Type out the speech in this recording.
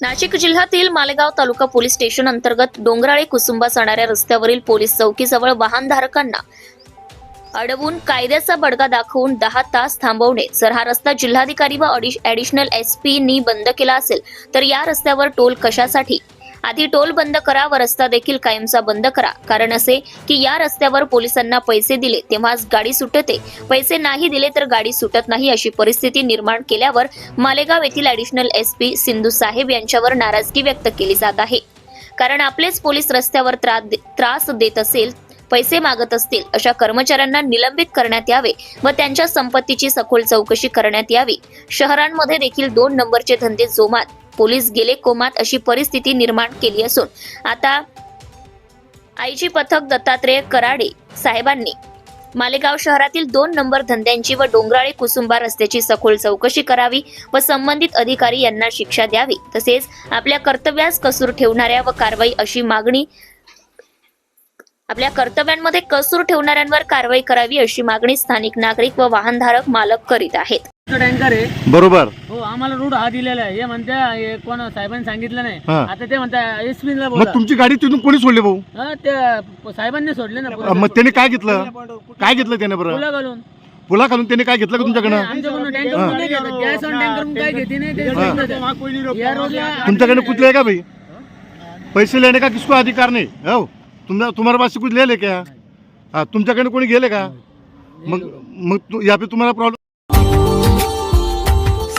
नाशिक जिल्ह्यातील मालेगाव तालुका police station अंतर्गत डोंगराळे कुसुंबा जाणाऱ्या रस्त्यावरील पोलीस चौकीजवळ वाहनधारकांना अडवून कायद्याचा बडगा दाखवून दहा तास थांबवणे. जर हा रस्ता जिल्हाधिकारी व ऍडिशनल एस नी बंद केला असेल तर या रस्त्यावर टोल कशासाठी? आधी टोल बंद करा व रस्ता देखील कायमचा बंद करा. कारण असे की या रस्त्यावर पोलिसांना पैसे दिले तेव्हाच गाडी सुटते. पैसे नाही दिले तर गाडी सुटत नाही अशी परिस्थिती निर्माण केल्यावर मालेगाव येथील ऍडिशनल एस पी सिंधू साहेब यांच्यावर नाराजगी व्यक्त केली जात आहे. कारण आपलेच पोलीस रस्त्यावर त्रास देत असेल पैसे मागत असतील अशा कर्मचाऱ्यांना निलंबित करण्यात यावे व त्यांच्या संपत्तीची सखोल चौकशी करण्यात यावी. शहरांमध्ये देखील दोन नंबरचे धंदे जोमात. पोलीस गेले कोमात अशी परिस्थिती निर्माण केली असून. आता आयजी पथक दत्तात्रेय कराडे साहेबांनी मालेगाव शहरातील दोन नंबर धंद्यांची व डोंगराळे कुसुंबा रस्त्याची सखोल चौकशी करावी व संबंधित अधिकारी यांना शिक्षा द्यावी. तसेच आपल्या कर्तव्यास कसूर ठेवणाऱ्या व कारवाई अशी मागणी आपल्या कर्तव्यांमध्ये कसूर ठेवणाऱ्यांवर कारवाई करावी अशी मागणी स्थानिक नागरिक व वाहनधारक मालक करीत आहेत. टँकर आहे. बरोबर. हो आम्हाला रूट हा दिलेला आहे. हे म्हणते हे कोण साहेबांनी सांगितलं नाही. हा. आता ते म्हणता एस पी ला मग बोला. तुमची गाडी तिथून कोणी सोडली भाऊ? हा, ते साहेबांनी सोडले ना. मग त्याने काय घेतलं? काय घेतलं त्याने बरं? फुलं घालून. पुला खालून त्याने काय घेतलं का तुमच्याकडनं? आमच्याकडून टँकर नाही घेत गॅस ऑन टँकर काय घेते नाही ते सांगत आहे. या रोडला तुमच्याकडे कुठले आहे का भाई? पैसे लेने का किसको अधिकार नाही? हो. तुम्हाला तुम्हाला पास कुछ ले ले क्या हा तुमच्याकडे कोणी गेले का? मग मग तु- या पे तुम्हाला problem